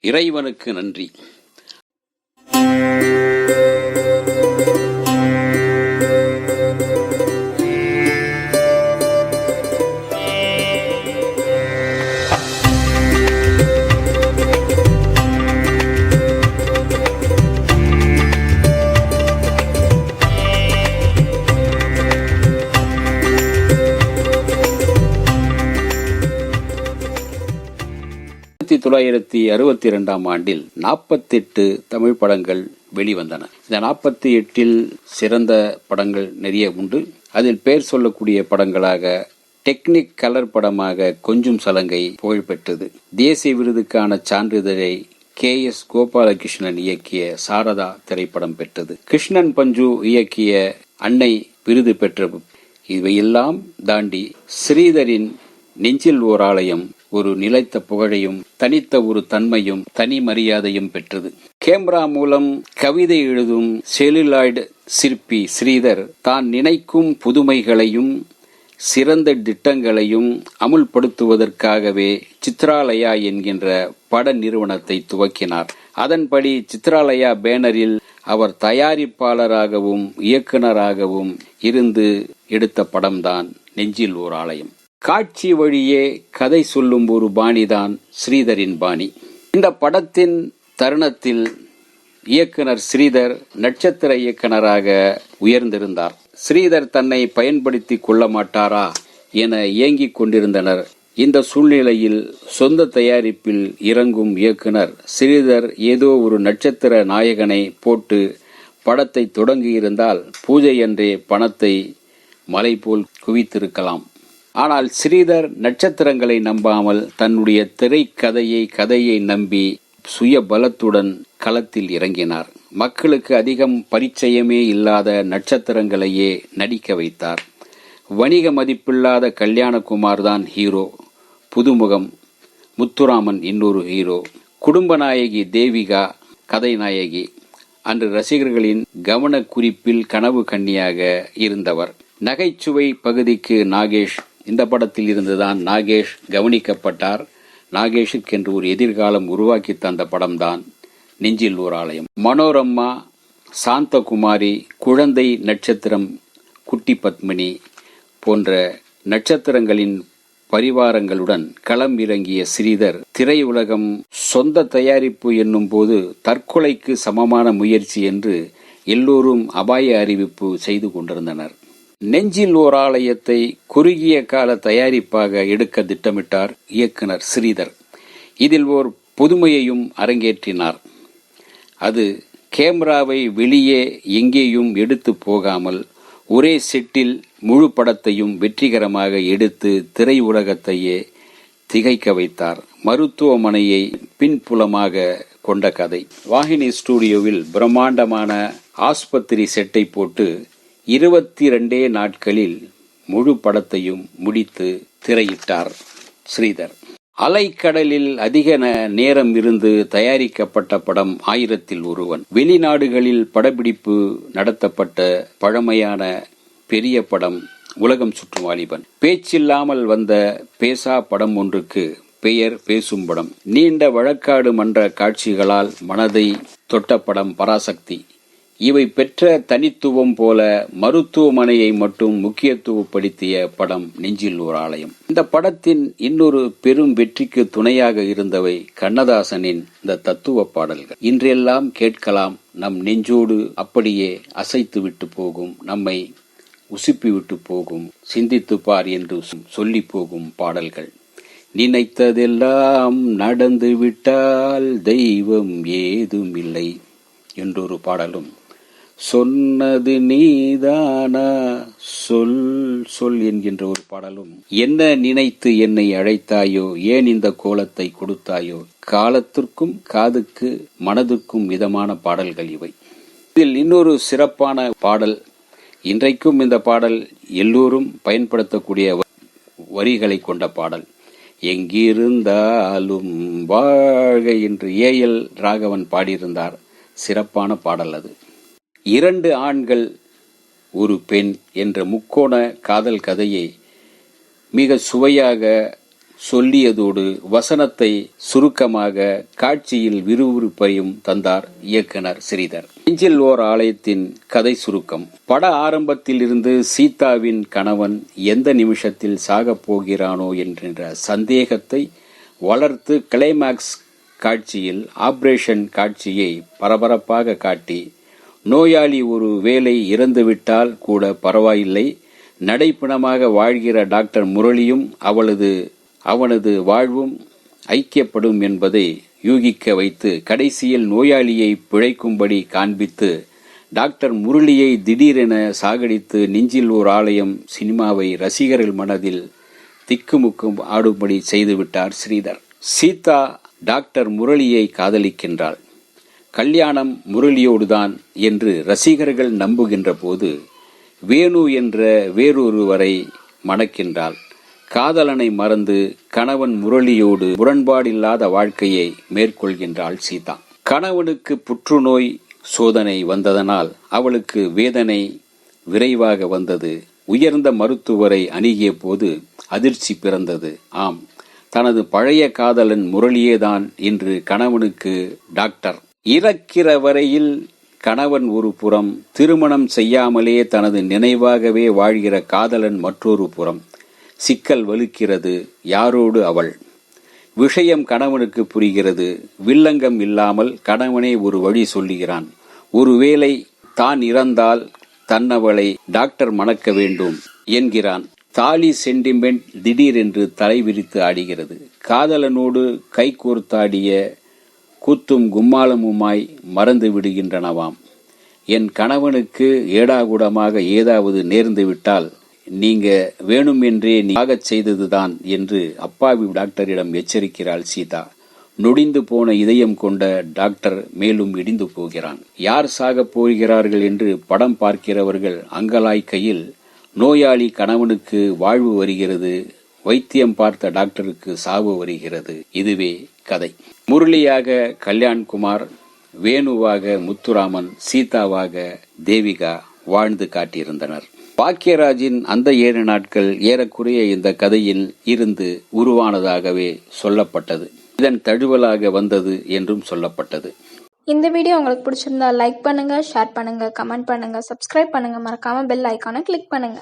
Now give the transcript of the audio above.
இறைவனுக்கு நன்றி. தொள்ளாயிரத்தி அறுபத்தி இரண்டாம் ஆண்டில் நாற்பத்தெட்டு தமிழ் படங்கள் வெளிவந்தன. இந்த நாற்பத்தி எட்டில் சிறந்த படங்கள் நிறைய உண்டு. அதில் பெயர் சொல்லக்கூடிய படங்களாக டெக்னிக் கலர் படமாக கொஞ்சம் சலங்கை புகழ்பெற்றது. தேசிய விருதுக்கான சான்றிதழை கே எஸ் கோபாலகிருஷ்ணன் இயக்கிய சாரதா திரைப்படம் பெற்றது. கிருஷ்ணன் பஞ்சு இயக்கிய அன்னை விருது பெற்ற இவையெல்லாம் தாண்டி ஸ்ரீதரின் நெஞ்சில் ஓர் ஆலயம் ஒரு நிலைத்த புகழையும் தனித்த ஒரு தன்மையும் தனி மரியாதையும் பெற்றது. கேமரா மூலம் கவிதை எழுதும் செலுலாய்டு சிற்பி ஸ்ரீதர் தான் நினைக்கும் புதுமைகளையும் சிறந்த திட்டங்களையும் அமுல்படுத்துவதற்காகவே சித்ராலயா என்கின்ற பட நிறுவனத்தை துவக்கினார். அதன்படி சித்ராலயா பேனரில் அவர் தயாரிப்பாளராகவும் இயக்குனராகவும் இருந்து எடுத்த படம்தான் நெஞ்சில் ஓர் ஆலயம். காட்சி வழியே கதை சொல்லும் ஒரு பாணிதான் ஸ்ரீதரின் பாணி. இந்த படத்தின் தருணத்தில் இயக்குனர் ஸ்ரீதர் நட்சத்திர இயக்குனராக உயர்ந்திருந்தார். ஸ்ரீதர் தன்னை பயன்படுத்தி கொள்ள மாட்டாரா என இயங்கிக் கொண்டிருந்தனர். இந்த சூழ்நிலையில் சொந்த தயாரிப்பில் இறங்கும் இயக்குனர் ஸ்ரீதர் ஏதோ ஒரு நட்சத்திர நாயகனை போட்டு படத்தை தொடங்கியிருந்தால் பூஜை அன்றே பணத்தை மலை போல் குவித்திருக்கலாம். ஆனால் ஸ்ரீதர் நட்சத்திரங்களை நம்பாமல் தன்னுடைய திரைக்கதையை கதையை நம்பி சுய பலத்துடன் களத்தில் இறங்கினார். மக்களுக்கு அதிகம் பரிச்சயமே இல்லாத நட்சத்திரங்களையே நடிக்க வைத்தார். வணிக மதிப்பில்லாத கல்யாணகுமார் தான் ஹீரோ. புதுமுகம் முத்துராமன் இன்னொரு ஹீரோ. குடும்ப நாயகி தேவிகா கதைநாயகி அன்று ரசிகர்களின் கவன குறிப்பில் கனவு கண்ணியாக இருந்தவர். நகைச்சுவை பகுதிக்கு நாகேஷ் இந்த படத்தில் இருந்துதான் நாகேஷ் கவனிக்கப்பட்டார். நாகேஷுக்கு என்று ஒரு எதிர்காலம் உருவாக்கி தந்த படம்தான் நெஞ்சில் ஓர் ஆலயம். மனோரம்மா சாந்தகுமாரி குழந்தை நட்சத்திரம் குட்டி பத்மினி போன்ற நட்சத்திரங்களின் பரிவாரங்களுடன் களம் இறங்கிய ஸ்ரீதர் திரையுலகம் சொந்த தயாரிப்பு என்னும் போது தற்கொலைக்கு சமமான முயற்சி என்று எல்லோரும் அபாய அறிவிப்பு செய்து கொண்டிருந்தனர். நெஞ்சில் ஓர் ஆலயத்தை குறுகிய கால தயாரிப்பாக எடுக்க திட்டமிட்டார் இயக்குனர் ஸ்ரீதர். இதில் ஓர் புதுமையையும் அரங்கேற்றினார். அது கேமராவை வெளியே எங்கேயும் எடுத்து போகாமல் ஒரே செட்டில் முழு படத்தையும் வெற்றிகரமாக எடுத்து திரையுலகத்தையே திகைக்க வைத்தார். மருத்துவமனையை பின்புலமாக கொண்ட கதை. வாகினி ஸ்டூடியோவில் பிரம்மாண்டமான ஆஸ்பத்திரி செட்டை போட்டு இருபத்தி ரெண்டே நாட்களில் முழு படத்தையும் முடித்து திரையிட்டார் ஸ்ரீதர். அலைக்கடலில் அதிக நேரம் இருந்து தயாரிக்கப்பட்ட படம் ஆயிரத்தில் ஒருவன். வெளிநாடுகளில் படப்பிடிப்பு நடத்தப்பட்ட பழமையான பெரிய படம் உலகம் சுற்றும் வாலிபன். பேச்சில்லாமல் வந்த பேசா படம் ஒன்றுக்கு பெயர் பேசும் படம். நீண்ட வழக்காடு மன்ற காட்சிகளால் மனதை தொட்ட படம் பராசக்தி. இவை பெற்ற தனித்துவம் போல மருத்துவமனையை மட்டும் முக்கியத்துவப்படுத்திய படம் நெஞ்சில் ஒரு ஆலயம். இந்த படத்தின் இன்னொரு பெரும் வெற்றிக்கு துணையாக இருந்தவை கண்ணதாசனின் இந்த தத்துவ பாடல்கள். இன்றெல்லாம் கேட்கலாம் நம் நெஞ்சோடு அப்படியே அசைத்து விட்டு போகும் நம்மை உசுப்பி விட்டு போகும் சிந்தித்து பார் என்று சொல்லி போகும் பாடல்கள். நினைத்ததெல்லாம் நடந்து விட்டால் தெய்வம் ஏதும் இல்லை என்றொரு பாடலும் சொன்னது நீதானா? சொல் சொல் என்கின்ற ஒரு பாடலும். என்ன நினைத்து என்னை அழைத்தாயோ? ஏன் இந்த கோலத்தை கொடுத்தாயோ? காலத்திற்கும் காதுக்கு மனதுக்கும் விதமான பாடல்கள் இவை. இதில் இன்னொரு சிறப்பான பாடல். இன்றைக்கும் இந்த பாடல் எல்லோரும் பயன்படுத்தக்கூடிய வரிகளை கொண்ட பாடல். எங்கிருந்தாலும் வாழ்க என்று ஏஎல் ராகவன் பாடியிருந்தார். சிறப்பான பாடல் அது. இரண்டு ஆண்கள் ஒரு பெண் என்ற முக்கோண காதல் கதையை மிக சுவையாக சொல்லியதோடு வசனத்தை சுருக்கமாக காட்சியில் விறுவிறுப்பையும் தந்தார் இயக்குனர் ஸ்ரீதர். நெஞ்சில் ஓர் ஆலயத்தின் கதை சுருக்கம். பட ஆரம்பத்திலிருந்து சீதாவின் கணவன் எந்த நிமிஷத்தில் சாகப் போகிறானோ என்கின்ற சந்தேகத்தை வளர்த்து கிளைமாக்ஸ் காட்சியில் ஆபரேஷன் காட்சியை பரபரப்பாக காட்டி நோயாளி ஒரு வேலை இறந்துவிட்டால் கூட பரவாயில்லை. நடைப்பிணமாக வாழ்கிற டாக்டர் முரளியும் அவளது அவனது வாழ்வும் ஐக்கியப்படும் என்பதை யூகிக்க வைத்து கடைசியில் நோயாளியை பிழைக்கும்படி காண்பித்து டாக்டர் முரளியை திடீரென சாகடித்து நெஞ்சில் ஓர் ஆலயம் சினிமாவை ரசிகர்கள் மனதில் திக்குமுக்கும் ஆடும்படி செய்துவிட்டார் ஸ்ரீதர். சீதா டாக்டர் முரளியை காதலிக்கின்றாள். கல்யாணம் முரளியோடுதான் என்று ரசிகர்கள் நம்புகின்ற போது வேணு என்ற வேறொருவரை மணக்கின்றாள். காதலனை மறந்து கணவன் முரளியோடு முரண்பாடில்லாத வாழ்க்கையை மேற்கொள்கின்றாள் சீதா. கணவனுக்கு புற்றுநோய் சோதனை வந்ததனால் அவளுக்கு வேதனை விரைவாக வந்தது. உயர்ந்த மருத்துவரை அணுகிய போது அதிர்ச்சி பிறந்தது. ஆம் தனது பழைய காதலன் முரளியேதான் இன்று கணவனுக்கு டாக்டர் இறக்கிற வரையில் கணவன் ஒரு புறம் திருமணம் செய்யாமலே தனது நினைவாகவே வாழ்கிற காதலன் மற்றொரு புறம். சிக்கல் வலுக்கிறது யாரோடு அவள்? விஷயம் கணவனுக்கு புரிகிறது வில்லங்கம் இல்லாமல் கணவனே ஒரு வழி சொல்லுகிறான். ஒருவேளை தான் இறந்தால் தன்னவளை டாக்டர் மணக்க வேண்டும் என்கிறான். தாலி சென்டிமெண்ட் திடீரென்று தலை விரித்து ஆடுகிறது. காதலனோடு கைகோர்த்தாடிய கூத்தும் கும்மாளமுமாய் மறந்து விடுகின்றனவாம். என் கணவனுக்கு ஏடாகுடமாக ஏதாவது நேர்ந்து விட்டால் நீங்க வேணுமென்றே நீங்கச் செய்ததுதான் என்று அப்பாவி டாக்டரிடம் எச்சரிக்கிறாள் சீதா. நொடிந்து போன இதயம் கொண்ட டாக்டர் மேலும் இடிந்து போகிறான். யார் சாகப் போகிறார்கள் என்று படம் பார்க்கிறவர்கள் அங்கலாய்க்கையில் நோயாளி கணவனுக்கு வாழ்வு வருகிறது வைத்தியம் பார்த்த டாக்டருக்கு சாவு வருகிறது. இதுவே கதை. முரளியாக கல்யாண்குமார் வேணுவாக முத்துராமன் சீதாவாக தேவிகா வாழ்ந்து காட்டியிருந்தனர். பாக்கியராஜின் அந்த ஏழு நாட்கள் ஏறக்குறைய இந்த கதையில் இருந்து உருவானதாகவே சொல்லப்பட்டது. இதன் தழுவலாக வந்தது என்றும் சொல்லப்பட்டது. இந்த வீடியோ உங்களுக்கு பிடிச்சிருந்தா லைக் பண்ணுங்க ஷேர் பண்ணுங்க கமெண்ட் பண்ணுங்க சப்ஸ்கிரைப் பண்ணுங்க. மறக்காம பெல் ஐக்கானை கிளிக் பண்ணுங்க.